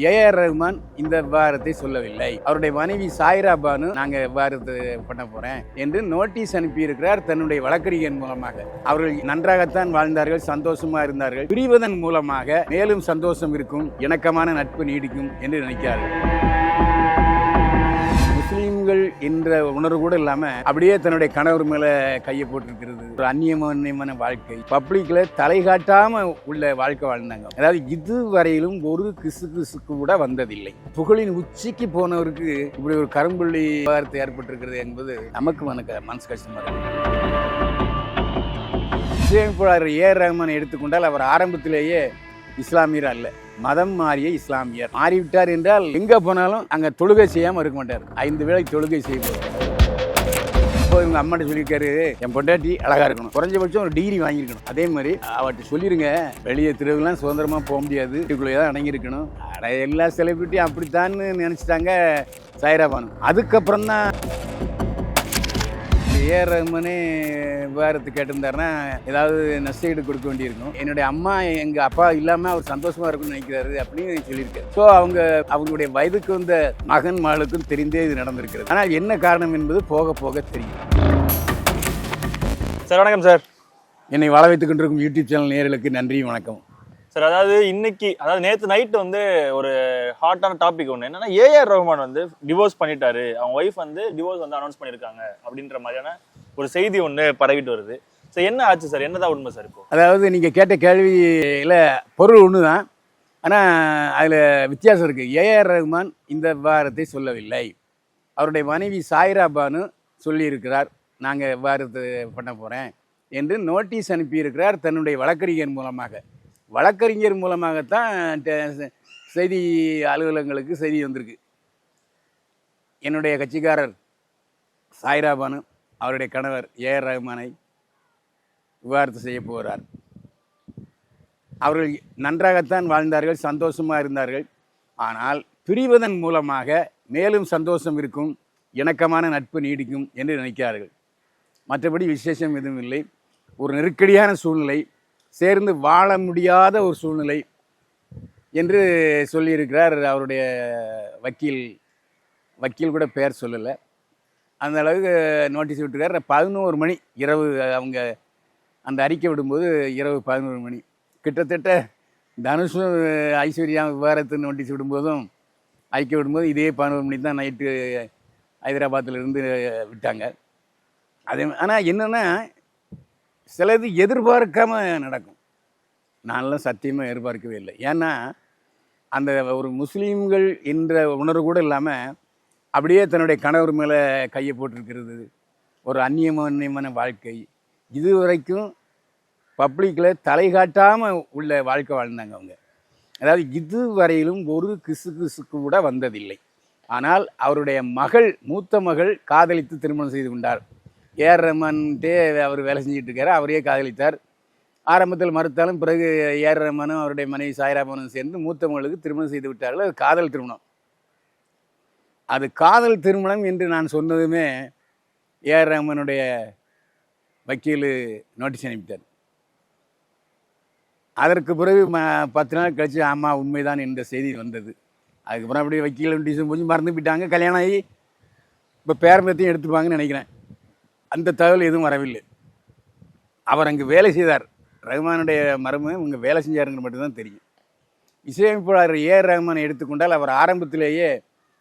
AR Rahman இந்த விவகாரத்தை சொல்லவில்லை. அவருடைய மனைவி சாய்ரா பானு நாங்க விவகாரத்தை பண்ண போறேன் என்று நோட்டீஸ் அனுப்பியிருக்கிறார் தன்னுடைய வழக்கறிஞர் மூலமாக. அவர்கள் நன்றாகத்தான் வாழ்ந்தார்கள் சந்தோஷமா இருந்தார்கள். பிரிவதன் மூலமாக மேலும் சந்தோஷம் இருக்கும் இணக்கமான நட்பு நீடிக்கும் என்று நினைக்கிறார்கள். முஸ்லீம்கள் என்ற உணர்வு கூட இல்லாம அப்படியே தன்னுடைய கணவர் மேலே கையை போட்டிருக்கிறது. ஒரு அந்நியமான வாழ்க்கை. பப்ளிக்ல தலை காட்டாமல் உள்ள வாழ்க்கை வாழ்ந்தாங்க. அதாவது இதுவரையிலும் ஒரு கிசு கிசுக்கு கூட வந்ததில்லை. புகழின் உச்சிக்கு போனவருக்கு இப்படி ஒரு கரும்புள்ளி விவகாரத்தை ஏற்பட்டிருக்கிறது என்பது நமக்கு மனக்க மனசு கஷ்டமாக இருக்கு இசையமைப்பாளர் ஏ ஆர் எடுத்துக்கொண்டால் அவர் ஆரம்பத்திலேயே இஸ்லாமியர் அல்ல. மதம் மாறிய இஸ்லாமியர். மாறிவிட்டார் என்றால் எங்க போனாலும் அங்க தொழுகை செய்யாம இருக்க மாட்டார். ஐந்து வேளை தொழுகை செய்வார். இப்போ இவங்க அம்மாட்ட சொல்லியிருக்காரு என் பொண்டாட்டி அழகா இருக்கணும். குறைஞ்சபட்சம் ஒரு டிகிரி வாங்கியிருக்கணும். அதே மாதிரி அவர்கிட்ட சொல்லிருங்க வெளியே திருவிழா சுதந்திரமா போக முடியாது. வீட்டுக்குள்ளேயே தான் அடங்கியிருக்கணும். ஆனால் எல்லா செலிபிரிட்டியும் அப்படித்தான்னு நினைச்சிட்டாங்க சாய்ரா பானு அதுக்கப்புறம் தான் ஏஆர் ரஹ்மானே விவகாரத்து கேட்டிருந்தாருன்னா ஏதாவது நஷ்டஈடு கொடுக்க வேண்டியிருக்கும். என்னுடைய அம்மா எங்க அப்பா இல்லாம அவர் சந்தோஷமா இருக்கும்னு நினைக்கிறாரு அப்படின்னு சொல்லியிருக்காரு. ஸோ அவங்க அவங்களுடைய வயதுக்கு வந்த மகன் மகளுக்கும் தெரிந்தே இது நடந்திருக்கிறது. ஆனால் என்ன காரணம் என்பது போக போக தெரியும். சார் வணக்கம் சார். என்னை வாழ வைத்துக் கொண்டிருக்கும் யூடியூப் சேனல் நேயர்களுக்கு நன்றி வணக்கம். சார் அதாவது இன்னைக்கு அதாவது நேற்று நைட் வந்து ஒரு ஹாட்டான டாபிக் ஒன்று என்னன்னா ஏஆர் ரஹ்மான் வந்து டிவோர்ஸ் பண்ணிட்டாரு. அவங்க ஒய்ஃப் வந்து டிவோர்ஸ் வந்து அனௌன்ஸ் பண்ணியிருக்காங்க அப்படின்ற மாதிரியான ஒரு செய்தி ஒன்று பரவிட்டு வருது. ஸோ என்ன ஆச்சு சார் என்னதான் உண்மை சார் இப்போ? அதாவது நீங்கள் கேட்ட கேள்வியில் பொருள் ஒன்று தான் ஆனால் அதில் வித்தியாசம் இருக்குது ஏஆர் ரஹ்மான் இந்த விவகாரத்தை சொல்லவில்லை. அவருடைய மனைவி சாயிரா பானு சொல்லியிருக்கிறார். நாங்கள் விவகாரத்தை பண்ண போகிறேன் என்று நோட்டீஸ் அனுப்பியிருக்கிறார் தன்னுடைய வழக்கறிஞர் மூலமாக. வழக்கறிஞர் மூலமாகத்தான் செய்தி அலுவலகங்களுக்கு செய்தி வந்திருக்கு. என்னுடைய கட்சிக்காரர் சாய்ராபானு அவருடைய கணவர் ஏஆர் ரஹ்மானை விவாகரத்து செய்ய போகிறார் அவர்கள் நன்றாகத்தான் வாழ்ந்தார்கள் சந்தோஷமாக இருந்தார்கள். ஆனால் பிரிவதன் மூலமாக மேலும் சந்தோஷம் இருக்கும் இணக்கமான நட்பு நீடிக்கும் என்று நினைக்கிறார்கள். மற்றபடி விசேஷம் எதுவும் இல்லை. ஒரு நெருக்கடியான சூழ்நிலை சேர்ந்து வாழ முடியாத ஒரு சூழ்நிலை என்று சொல்லியிருக்கிறார் அவருடைய வக்கீல். வக்கீல் கூட பெயர் சொல்லலை. அந்த அளவுக்கு நோட்டீஸ் விட்டுருக்காரு. பதினோரு மணி இரவு அவங்க அந்த அறிக்கை விடும்போது இரவு பதினோரு மணி. கிட்டத்தட்ட தனுஷும் ஐஸ்வர்யா விவகாரத்து நோட்டீஸ் விடும்போதும் அறிக்கை விடும்போது இதே பதினோரு மணி தான் நைட்டு ஹைதராபாத்தில் இருந்து விட்டாங்க. அதே ஆனால் என்னென்னா சிலது எதிர்பார்க்காம நடக்கும். நான்லாம் சத்தியமாக எதிர்பார்க்கவே இல்லை. ஏன்னா அந்த ஒரு முஸ்லீம்கள் என்ற உணர்வு கூட இல்லாமல் அப்படியே தன்னுடைய கணவர் மேலே கையை போட்டிருக்கிறது. ஒரு அந்நியமான வாழ்க்கை. இதுவரைக்கும் பப்ளிக்கில் தலை காட்டாமல் உள்ள வாழ்க்கை வாழ்ந்தாங்க அவங்க. அதாவது இதுவரையிலும் ஒரு கிசு கிசுக்கு கூட வந்ததில்லை. ஆனால் அவருடைய மகள் மூத்த மகள் காதலித்து திருமணம் செய்து கொண்டார். ஏஆர் ரஹ்மான்ட்டே அவர் வேலை செஞ்சுட்டு இருக்காரு அவரையே காதலித்தார். ஆரம்பத்தில் மறுத்தாலும் பிறகு ஏஆர் ரஹ்மானும் அவருடைய மனைவி சாய்ராமனும் சேர்ந்து மூத்தவங்களுக்கு திருமணம் செய்து விட்டார்கள். அது காதல் திருமணம். அது காதல் திருமணம் என்று நான் சொன்னதுமே ஏஆர் ரஹ்மானுடைய வக்கீல் நோட்டீஸ் அனுப்பிட்டார். அதற்கு பிறகு ம பத்து நாள் கழிச்சு ஆமாம் உண்மைதான் என்ற செய்தி வந்தது. அதுக்கப்புறம் அப்படியே வக்கீல் நோட்டீஸும் கொஞ்சம் மறந்து போயிட்டாங்க. கல்யாணம் ஆகி இப்போ பேரம்பத்தையும் எடுத்துப்பாங்கன்னு நினைக்கிறேன். அந்த தகவல் எதுவும் வரவில்லை. அவர் அங்கு வேலை செய்தார். ரஹ்மானுடைய மரபு இங்கே வேலை செஞ்சாருங்கிற மட்டும்தான் தெரியும். இசையமைப்பாளர் ஏஆர் ரஹ்மானை எடுத்துக்கொண்டால் அவர் ஆரம்பத்திலேயே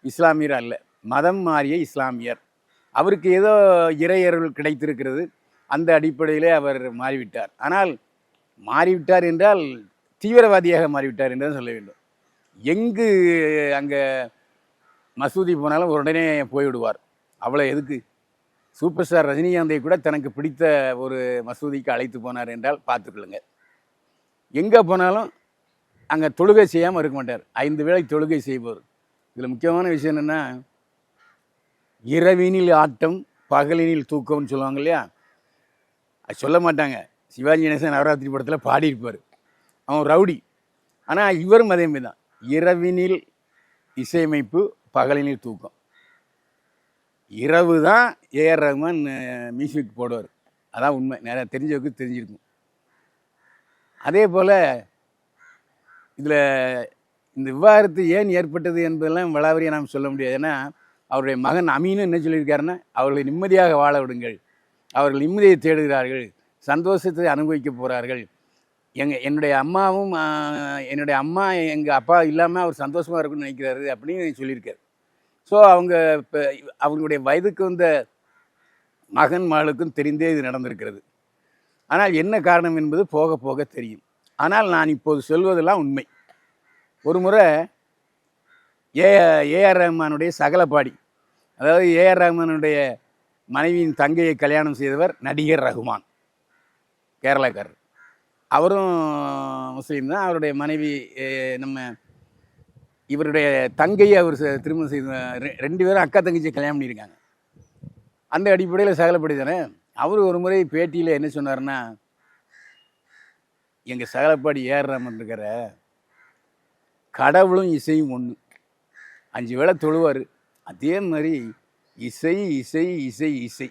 இஸ்லாமியர் அல்ல. மதம் மாறிய இஸ்லாமியர். அவருக்கு ஏதோ இறையர்கள் கிடைத்திருக்கிறது. அந்த அடிப்படையிலே அவர் மாறிவிட்டார். ஆனால் மாறிவிட்டார் என்றால் தீவிரவாதியாக மாறிவிட்டார் என்று சொல்ல வேண்டும். எங்கு அங்கே மசூதி போனாலும் உடனே போய்விடுவார். அவ்வளோ எதுக்கு? சூப்பர் ஸ்டார் ரஜினிகாந்தை கூட தனக்கு பிடித்த ஒரு மசூதிக்கு அழைத்து போனார் என்றால் பார்த்துக்கொள்ளுங்க. எங்கே போனாலும் அங்கே தொழுகை செய்யாமல் இருக்க மாட்டார். ஐந்து வேளை தொழுகை செய்பவர் இதில் முக்கியமான விஷயம் என்னென்னா இரவினில் ஆட்டம் பகலினில் தூக்கம்னு சொல்லுவாங்க இல்லையா? அது சொல்ல மாட்டாங்க. சிவாஜி கணேசன் நவராத்திரி படத்தில் பாடியிருப்பார். அவன் ரவுடி. ஆனால் இவரும் அதே மாதிரி தான் இரவினில் இசையமைப்பு பகலினில் தூக்கம். இரவு தான் ஏஆர் ரகுமான் மியூசிக் போடுவார். அதான் உண்மை. நிறையா தெரிஞ்சவருக்கு தெரிஞ்சிருக்கும். அதே போல் இதில் இந்த விவாகரத்து ஏன் ஏற்பட்டது என்பதெல்லாம் விளாவரியாக நாம் சொல்ல முடியாது. ஏன்னா அவருடைய மகன் அமீனும் என்ன சொல்லியிருக்காருன்னா அவர்களை நிம்மதியாக வாழ விடுங்கள். அவர்கள் நிம்மதியை தேடுகிறார்கள். சந்தோஷத்தை அனுபவிக்க போகிறார்கள் எங்கள் என்னுடைய அம்மாவும் என்னுடைய அம்மா எங்கள் அப்பா இல்லாமல் அவர் சந்தோஷமாக இருக்கும்னு நினைக்கிறாரு அப்படின்னு சொல்லியிருக்காரு. ஸோ அவங்க இப்போ அவங்களுடைய வயதுக்கு வந்த மகன் மகளுக்கும் தெரிந்தே இது நடந்திருக்கிறது. ஆனால் என்ன காரணம் என்பது போக போக தெரியும். ஆனால் நான் இப்போது சொல்வதெல்லாம் உண்மை. ஒரு முறை ஏ ஏஆர் ரஹ்மானுடைய சகலப்பாடி அதாவது ஏஆர் ரஹ்மானுடைய மனைவியின் தங்கையை கல்யாணம் செய்தவர் நடிகர் ரகுமான் கேரளாக்காரர். அவரும் முஸ்லீம் தான். அவருடைய மனைவி நம்ம இவருடைய தங்கையை அவர் திருமணம் செய்த ரெண்டு பேரும் அக்கா தங்கச்சியை கல்யாணம் பண்ணியிருக்காங்க. அந்த அடிப்படையில் சகலப்படி அவர் ஒரு முறை பேட்டியில் என்ன சொன்னார்னா எங்கள் சகலப்பாடி ஏறுறாமன் இருக்கிற கடவுளும் இசையும் ஒன்று அஞ்சு வேளை தொழுவார். அதே மாதிரி இசை இசை இசை இசை.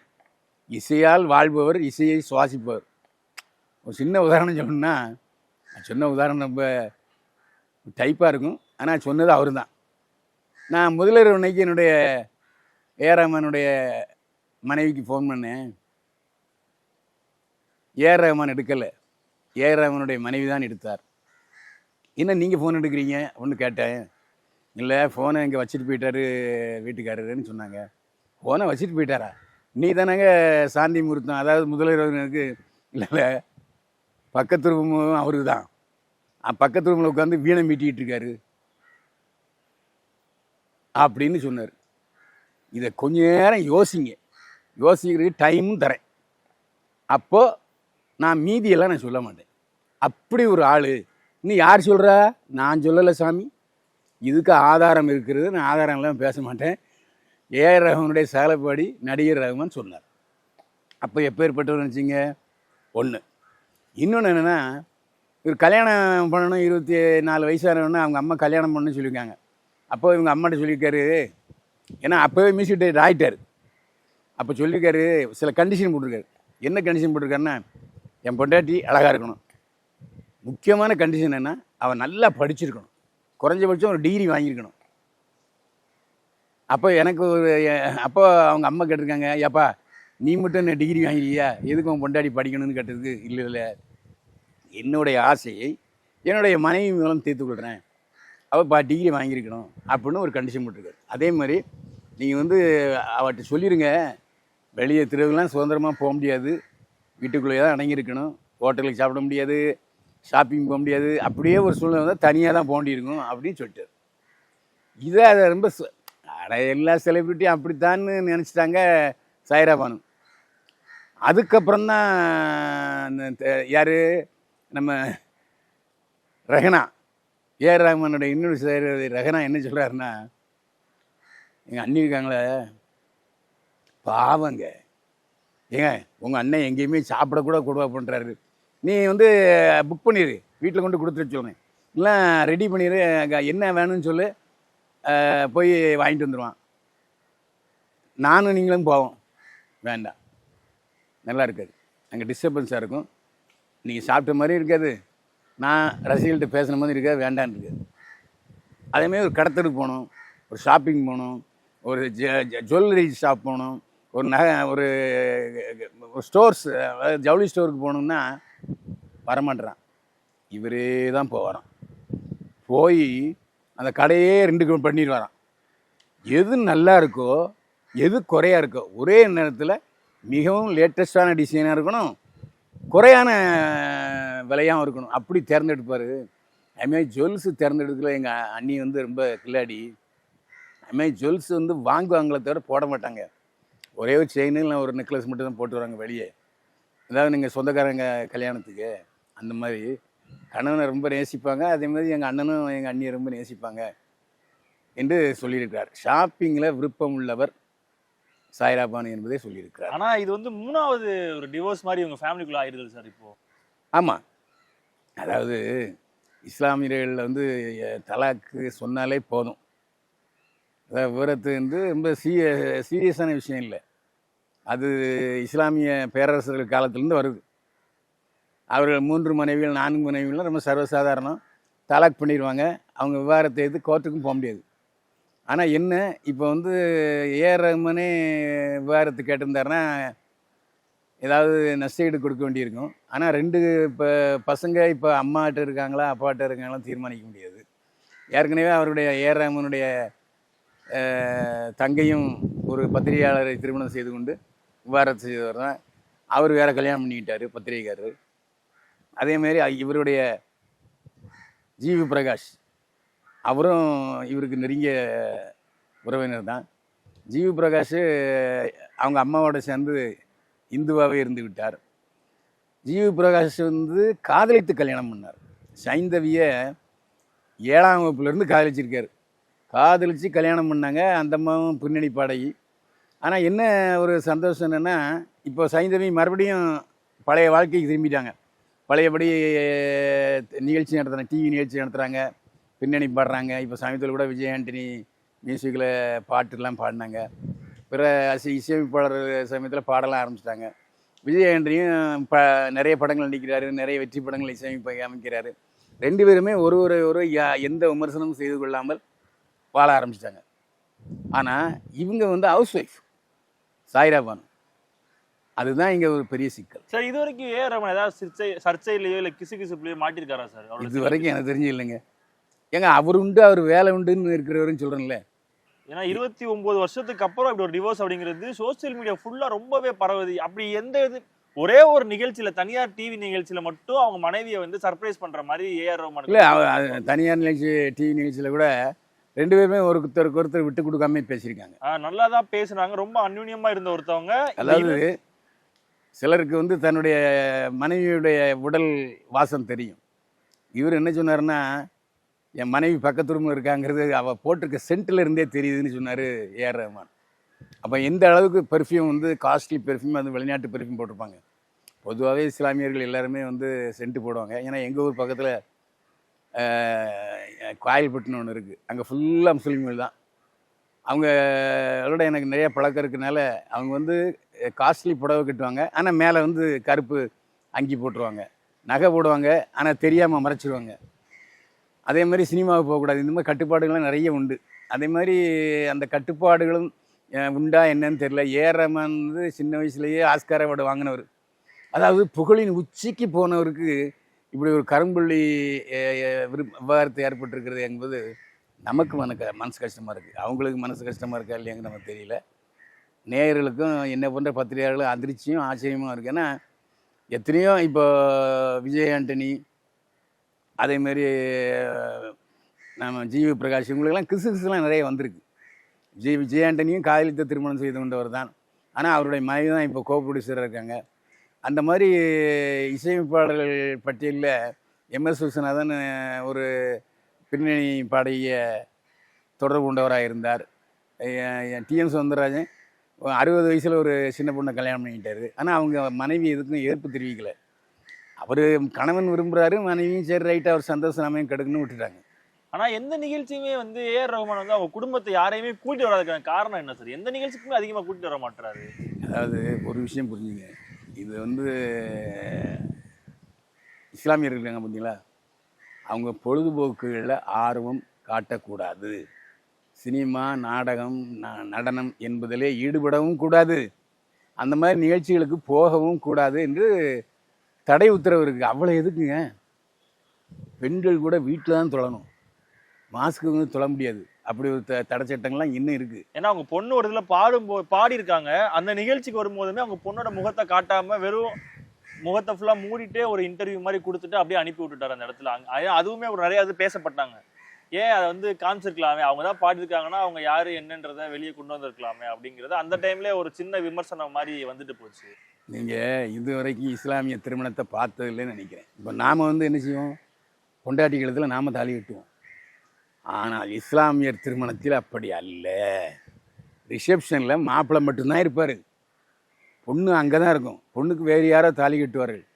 இசையால் வாழ்பவர் இசையை சுவாசிப்பவர். ஒரு சின்ன உதாரணம் சொன்னால் நான் சொன்ன உதாரணம் ரொம்ப டைப்பாக இருக்கும். ஆனால் சொன்னது அவர் தான் நான் முதலிரவு அன்னைக்கு என்னுடைய ஏஆர் மனைவிக்கு ஃபோன் பண்ணேன். ஏஆர் ரஹ்மான் எடுக்கலை. ஏஆர் ரஹ்மானுடைய மனைவி தான் எடுத்தார். என்ன நீங்கள் ஃபோன் எடுக்கிறீங்க? அப்படின்னு கேட்டேன். இல்லை ஃபோனை இங்கே வச்சுட்டு போயிட்டாரு வீட்டுக்காரருன்னு சொன்னாங்க. ஃபோனை வச்சுட்டு போயிட்டாரா? நீ தானங்க சாந்தி முகூர்த்தம். அதாவது முதலிரவனுக்கு இல்லை இல்லை. பக்கத்து ரூமும் அவருக்கு தான் பக்கத்து ரூமில் உட்காந்து வீணை மீட்டிகிட்டு இருக்காரு. அப்படின்னு சொன்னார். இதை கொஞ்ச நேரம் யோசிங்க. யோசிக்கிறதுக்கு டைமும் தரேன். அப்போது நான் மீதியெல்லாம் நான் சொல்ல மாட்டேன். அப்படி ஒரு ஆள். இன்னும் யார் சொல்கிறா நான் சொல்லலை சாமி. இதுக்கு ஆதாரம் இருக்கிறது. நான் ஆதாரம் பேச மாட்டேன். ஏஆர் ரஹ்மானுடைய சேலப்பாடி நடிகர் ரஹ்மான் சொன்னார். அப்போ எப்பேற்பட்டவர் நினச்சிங்க? ஒன்று இன்னொன்று என்னென்னா இவர் கல்யாணம் பண்ணணும் இருபத்தி நாலு வயசானவொன்னே அவங்க அம்மா கல்யாணம் பண்ணணும்னு சொல்லியிருக்காங்க. அப்போ இவங்க அம்மாட்ட சொல்லியிருக்காரு. ஏன்னா அப்போவே மியூசிக் டைரக்டர் ஆகிட்டார் அப்போ சொல்லியிருக்காரு சில கண்டிஷன் போட்டிருக்காரு. என்ன கண்டிஷன் போட்டிருக்காருன்னா என் பொண்டாட்டி அழகாக இருக்கணும். முக்கியமான கண்டிஷன் என்ன அவன் நல்லா படிச்சிருக்கணும். குறைஞ்சபட்சம் ஒரு டிகிரி வாங்கியிருக்கணும். அப்போ எனக்கு ஒரு அப்போ அவங்க அம்மா கேட்டிருக்காங்க ஏப்பா நீ மட்டும் என்ன டிகிரி வாங்கிறியா எதுக்கு உன் பொண்டாட்டி படிக்கணும்னு கேட்டதுக்கு? இல்லை இல்லை. என்னுடைய ஆசையை என்னுடைய மனைவி மூலம் தீர்த்து கொள்கிறேன் அவள் பா டிகிரி வாங்கியிருக்கணும் அப்படின்னு ஒரு கண்டிஷன் போட்டிருக்காரு. அதே மாதிரி நீங்கள் வந்து அவர்கிட்ட சொல்லிடுங்க வெளியே தெருவுலாம் சுதந்திரமாக போக முடியாது. வீட்டுக்குள்ளேயே தான் அடங்கியிருக்கணும். ஹோட்டலுக்கு சாப்பிட முடியாது. ஷாப்பிங் போக முடியாது. அப்படியே ஒரு சூழ்நிலை வந்தால் தனியாக தான் போக வேண்டியிருக்கும் அப்படின்னு சொல்லிட்டார். இதை அதை ரொம்ப சு- அட எல்லா செலிபிரிட்டியும் அப்படித்தான்னு நினச்சிட்டாங்க சாய்ரா பானு அதுக்கப்புறம் தான் யார்? நம்ம ரெஹனா. ஏஆர் ரஹ்மானுடைய இன்னொரு சார் ரஹனா என்ன சொல்கிறாருன்னா எங்கள் அண்ணி இருக்காங்களே பாவங்க. ஏங்க உங்கள் அண்ணன் எங்கேயுமே சாப்பிடக்கூட கொடுவா பண்ணுறாரு நீ வந்து புக் பண்ணிடு வீட்டில் கொண்டு கொடுத்துட்டு சொல்லுங்க இல்லை ரெடி பண்ணிடு என்ன வேணும்னு சொல்லு. போய் வாங்கிட்டு வந்துடுவான் நானும் நீங்களும் போவோம். வேண்டாம். நல்லா இருக்காது. அங்கே டிஸ்டர்பன்ஸாக இருக்கும். நீங்கள் சாப்பிட்ட மாதிரி இருக்காது. நான் ரசிகர்கள்ட்ட பேசின மாதிரி இருக்காது வேண்டான்னு இருக்குது அதேமாதிரி ஒரு கடத்தலுக்கு போகணும் ஒரு ஷாப்பிங் போகணும் ஒரு ஜ ஜுவல்லரி ஷாப் போகணும் ஒரு நகை ஒரு ஒரு ஸ்டோர்ஸ் அதாவது ஜவுளி ஸ்டோருக்கு போகணுன்னா வரமாட்டேறான். இவரே தான் போவாராம் போய் அந்த கடையே ரெண்டு பண்ணிட்டு வரான். எது நல்லா இருக்கோ எது குறையா இருக்கோ ஒரே நேரத்தில் மிகவும் லேட்டஸ்டான டிசைனாக இருக்கணும் குறையான விலையாகவும் இருக்கணும். அப்படி தேர்ந்தெடுப்பார். அதுமாதிரி ஜுவல்ஸ் தேர்ந்தெடுக்கல. எங்கள் அண்ணி வந்து ரொம்ப கில்லாடி. அதுமாதிரி ஜுவல்ஸ் வந்து வாங்குவாங்களே தவிர போட மாட்டாங்க. ஒரே ஒரு செயின் இல்லை ஒரு நெக்லஸ் மட்டும் தான் போட்டு வராங்க வெளியே. அதாவது நீங்கள் சொந்தக்காரங்க கல்யாணத்துக்கு அந்த மாதிரி. கணவனை ரொம்ப நேசிப்பாங்க. அதே மாதிரி எங்கள் அண்ணனும் எங்கள் அண்ணியை ரொம்ப நேசிப்பாங்க. என்று சொல்லியிருக்கிறார். ஷாப்பிங்கில் விருப்பம் உள்ளவர் சாய்ரா பானு என்பதை சொல்லியிருக்கிறார். ஆனா இது வந்து மூணாவது ஒரு டிவோர்ஸ் மாதிரி உங்க ஃபேமிலிக்குள்ள ஆயிருது சார் இப்போ. ஆமாம் அதாவது இஸ்லாமியர்கள் வந்து தலாக்கு சொன்னாலே போதும். அதாவது விவரத்து வந்து ரொம்ப சீரிய சீரியஸான விஷயம் இல்லை. அது இஸ்லாமிய பேரரசர்கள் காலத்திலேருந்து வருது. அவர்கள் மூன்று மனைவிகள் நான்கு மனைவிகள்லாம் ரொம்ப சர்வசாதாரணம். தலாக் பண்ணிடுவாங்க. அவங்க விவகாரத்தை எது கோர்ட்டுக்கும் போக முடியாது. ஆனால் என்ன இப்போ வந்து ஏஆர் ரஹ்மானே விவகாரத்து கேட்டிருந்தாருன்னா ஏதாவது நஷ்டஈடு கொடுக்க வேண்டியிருக்கும். ஆனால் ரெண்டு இப்போ பசங்க இப்போ அம்மாட்ட இருக்காங்களா அப்பாட்ட இருக்காங்களா தீர்மானிக்க முடியாது. ஏற்கனவே அவருடைய ஏஆர் ரஹ்மானுடைய தங்கையும் ஒரு பத்திரிகையாளரை திருமணம் செய்து கொண்டு விவகாரத்து செய்தவர் தான். அவர் வேற கல்யாணம் பண்ணிக்கிட்டாரு பத்திரிகைக்காரர். அதேமாரி இவருடைய ஜிவி பிரகாஷ். அவரும் இவருக்கு நெருங்கிய உறவினர் தான். ஜிவி பிரகாஷ் அவங்க அம்மாவோட சேர்ந்து இந்துவாகவே இருந்து விட்டார். ஜிவி பிரகாஷ் வந்து காதலித்து கல்யாணம் பண்ணார். சைந்தவியை ஏழாம் வகுப்புலேருந்து காதலிச்சிருக்கார். காதலித்து கல்யாணம் பண்ணாங்க அந்த அம்மாவும் பின்னணி பாடகி ஆனால் என்ன ஒரு சந்தோஷம் என்னென்னா இப்போ சைந்தவி மறுபடியும் பழைய வாழ்க்கைக்கு திரும்பிட்டாங்க. பழையபடி நிகழ்ச்சி நடத்துகிறாங்க டிவி நிகழ்ச்சி நடத்துகிறாங்க பின்னணி பாடுறாங்க. இப்போ சமயத்தில் கூட விஜய் ஆண்டனி மியூசிக்கில் பாட்டுலாம் பாடினாங்க. பிற இசை இசையமைப்பாளர் சமயத்தில் பாடலாம் ஆரம்பிச்சிட்டாங்க. விஜய் ஆண்டனியும் ப நிறைய படங்கள் நடிக்கிறாரு. நிறைய வெற்றி படங்கள் இசையமைப்ப அமைக்கிறாரு. ரெண்டு பேருமே ஒரு ஒரு ஒரு எந்த விமர்சனமும் செய்து கொள்ளாமல் வாழ ஆரம்பிச்சிட்டாங்க. ஆனால் இவங்க வந்து ஹவுஸ் ஒய்ஃப் சாய்ரா பானு. அதுதான் இங்கே ஒரு பெரிய சிக்கல். சார் இது வரைக்கும் ஏ ரமன் ஏதாவது சர்ச்சை சர்ச்சையிலயோ இல்ல கிசு கிசுப்புலயோ மாட்டிருக்காரா சார்? இது வரைக்கும் எனக்கு தெரிஞ்சு இல்லைங்க. ஏங்க அவர் உண்டு அவர் வேலை உண்டுன்னு இருக்கிறவருன்னு சொல்கிறேன்ல ஏன்னா இருபத்தி ஒன்பது வருஷத்துக்கு அப்புறம் இப்படி ஒரு டிவோர்ஸ் அப்படிங்கிறது சோஷியல் மீடியா ஃபுல்லா ரொம்பவே பரவுது. அப்படி எந்த இது ஒரே ஒரு நிகழ்ச்சியில தனியார் டிவி நிகழ்ச்சியில மட்டும் அவங்க மனைவியை வந்து சர்ப்ரைஸ் பண்ற மாதிரி ஏஆர் ரஹ்மான் இல்லை தனியார் நிகழ்ச்சி டிவி நிகழ்ச்சியில் கூட ரெண்டு பேருமே ஒருத்தருக்கு ஒருத்தர் விட்டு கொடுக்காம பேசியிருக்காங்க. நல்லா தான் பேசுனாங்க. ரொம்ப அந்யூன்யமா இருந்த ஒருத்தவங்க. அதாவது சிலருக்கு வந்து தன்னுடைய மனைவியுடைய உடல் வாசம் தெரியும். இவர் என்ன சொன்னாருன்னா என் மனைவி பக்கத்து ரூமில் இருக்காங்கிறது அவள் போட்டிருக்க சென்ட்டில் இருந்தே தெரியுதுன்னு சொன்னார் ஏஆர் ரஹ்மான் அப்போ எந்த அளவுக்கு பெர்ஃப்யூம் வந்து காஸ்ட்லி பெர்ஃப்யூம் அது வெளிநாட்டு பெர்ஃப்யூம் போட்டிருப்பாங்க. பொதுவாகவே இஸ்லாமியர்கள் எல்லாருமே வந்து சென்ட்டு போடுவாங்க. ஏன்னா எங்கள் ஊர் பக்கத்தில் காயல்பட்டுன்னு ஒன்று இருக்குது அங்கே ஃபுல்லாக முஸ்லீம்கள் தான். அவங்களோட எனக்கு நிறைய பழக்கம் இருக்கிறனால அவங்க வந்து காஸ்ட்லி புடவை கட்டுவாங்க. ஆனால் மேலே வந்து கருப்பு அங்கி போட்டுருவாங்க. நகை போடுவாங்க. ஆனால் தெரியாமல் மறைச்சிடுவாங்க அதே மாதிரி சினிமாவுக்கு போகக்கூடாது. இந்த மாதிரி கட்டுப்பாடுகள்லாம் நிறைய உண்டு. அதே மாதிரி அந்த கட்டுப்பாடுகளும் உண்டா என்னன்னு தெரியல. ஏஆர் வந்து சின்ன வயசுலேயே ஆஸ்கார் அவார்டு வாங்கினவர். அதாவது புகழின் உச்சிக்கு போனவருக்கு இப்படி ஒரு கரும்புள்ளி விவகாரத்தை ஏற்பட்டிருக்கிறது என்பது நமக்கு மனக்க மனசு கஷ்டமாக இருக்குது அவங்களுக்கு மனசு கஷ்டமாக இருக்கா இல்லையாங்க நமக்கு தெரியல. நேயர்களுக்கும் என்ன போன்ற பத்திரிகையாளர்களும் அதிர்ச்சியும் ஆச்சரியமும் இருக்குது ஏன்னா எத்தனையோ இப்போ விஜய் ஆண்டனி அதேமாரி நம்ம ஜிவி பிரகாஷ் இவங்களுக்கெல்லாம் கிசு கிசுலாம் நிறைய வந்திருக்கு. ஜி விஜய் ஆண்டனியும் காதலித்த திருமணம் செய்து கொண்டவர் தான். ஆனால் அவருடைய மனைவி தான் இப்போ கோ ப்ரொடியூசராக இருக்காங்க. அந்த மாதிரி இசையமைப்பாளர்கள் பட்டியலில் எம்எஸ் விஸ்வநாதன் ஒரு பின்னணி பாடிய தொடர்பு கொண்டவராக இருந்தார். டிஎம் சவுந்தரராஜன் அறுபது வயசில் ஒரு சின்ன பொண்ணை கல்யாணம் பண்ணிக்கிட்டாரு. ஆனால் அவங்க மனைவி எதுக்கும் எதிர்ப்பு தெரிவிக்கலை. அவர் கணவன் விரும்புகிறாரு மனைவியும் சரி ரைட் அவர் சந்தோஷம் நாமையும் கெடுக்குன்னு விட்டுட்டாங்க. ஆனா எந்த நிகழ்ச்சியுமே வந்து ஏஆர் ரஹ்மான் வந்து அவங்க குடும்பத்தை யாரையுமே கூட்டிட்டு வராதுக்கான காரணம் என்ன சார்? எந்த நிகழ்ச்சிக்குமே அதிகமா கூட்டிட்டு வர மாட்டாரு அதாவது ஒரு விஷயம் புரிஞ்சுங்க. இது வந்து இஸ்லாமியர்கள் இருக்காங்க பார்த்தீங்களா அவங்க பொழுதுபோக்குகளில் ஆர்வம் காட்டக்கூடாது. சினிமா நாடகம் நடனம் என்பதிலே ஈடுபடவும் கூடாது. அந்த மாதிரி நிகழ்ச்சிகளுக்கு போகவும் கூடாது என்று தடை உத்தரவு இருக்குது அவ்வளோ எதுக்குங்க? பெண்கள் கூட வீட்டில் தான் தொழணும். மாஸ்க்கு வந்து தொழ முடியாது. அப்படி ஒரு தடை சட்டங்கள்லாம் இன்னும் இருக்குது ஏன்னா அவங்க பொண்ணு ஒரு இதில் பாடும் பாடி இருக்காங்க அந்த நிகழ்ச்சிக்கு வரும்போதுமே அவங்க பொண்ணோட முகத்தை காட்டாம வெறும் முகத்தை ஃபுல்லாக மூடிட்டே ஒரு இன்டர்வியூ மாதிரி கொடுத்துட்டு அப்படியே அனுப்பி விட்டுட்டார் அந்த இடத்துல. அங்கே அதுவுமே ஒரு நிறைய இது பேசப்பட்டாங்க. ஏன் அதை வந்து காமிச்சிருக்கலாமே? அவங்க தான் பாடிருக்காங்கன்னா அவங்க யாரு என்னன்றதை வெளியே கொண்டு வந்திருக்கலாமே அப்படிங்கிறது அந்த டைம்ல ஒரு சின்ன விமர்சனம் மாதிரி வந்துட்டு போச்சு. நீங்கள் இது வரைக்கும் இஸ்லாமிய திருமணத்தை பார்த்தது இல்லைன்னு நினைக்கிறேன். இப்போ நாம் வந்து என்ன செய்வோம்? பொண்டாட்டி கழுத்தில் நாம் தாலி கட்டுவோம். ஆனால் இஸ்லாமியர் திருமணத்தில் அப்படி அல்ல. ரிசப்ஷனில் மாப்பிள்ளை மட்டும்தான் இருப்பார். பொண்ணு அங்கே தான் இருக்கும். பொண்ணுக்கு வேறு யாரோ தாலி கட்டுவார்கள்.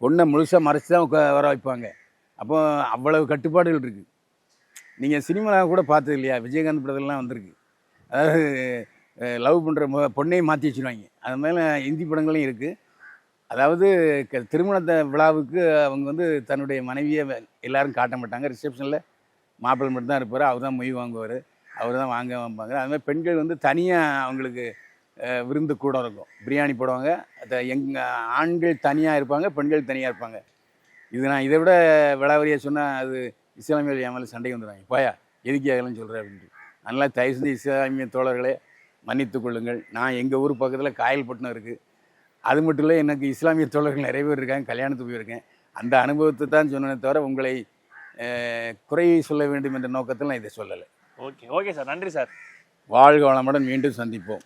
பொண்ணை முழுசாக மறைச்சி தான் உட்கா- வர வைப்பாங்க. அப்போ அவ்வளவு கட்டுப்பாடுகள் இருக்குது நீங்கள் சினிமாவில் கூட பார்த்தது இல்லையா விஜயகாந்த் படத்துலலாம் வந்திருக்கு. அதாவது லவ் பண்ணுற பொண்ணையும் மாற்றி வச்சுருவாங்க. அது மேலே இந்தி படங்களும் இருக்குது அதாவது க- திருமணத்தை விழாவுக்கு அவங்க வந்து தன்னுடைய மனைவியை எல்லாரும் காட்ட மாட்டாங்க. ரிசப்ஷனில் மாப்பிள்ளை மட்டும் தான் இருப்பார். அவர் தான் மொய் வாங்குவார். அவர் தான் வாங்க வாம்பாங்க. அது மாதிரி பெண்கள் வந்து தனியாக அவங்களுக்கு விருந்து கூட இருக்கும். பிரியாணி போடுவாங்க. அதை எங்கள் ஆண்கள் தனியாக இருப்பாங்க பெண்கள் தனியாக இருப்பாங்க. இது நான் இதை விட விளாவரியாக சொன்னால் அது இஸ்லாமியர்கள் என் மேலே சண்டைக்கு வந்துடுவாங்க போயா எதுக்கு ஆகலன்னு சொல்கிறேன் அப்படின்ட்டு அதனால் தயவு செஞ்சு இஸ்லாமிய தோழர்களே மன்னித்துக் கொள்ளுங்கள். நான் எங்கள் ஊர் பக்கத்தில் காயல்பட்டினம் இருக்குது அது மட்டும் இல்லை எனக்கு இஸ்லாமிய தோழர்கள் நிறைய பேர் இருக்காங்க கல்யாணத்துக்கு போயிருக்கேன். அந்த அனுபவத்தை தான் சொன்னேனே தவிர உங்களை அஹ், குறை சொல்ல வேண்டும் என்ற நோக்கத்தில் நான் இதை சொல்லலை. Okay okay sir. நன்றி சார். வாழ்க வளமுடன் மீண்டும் சந்திப்போம்.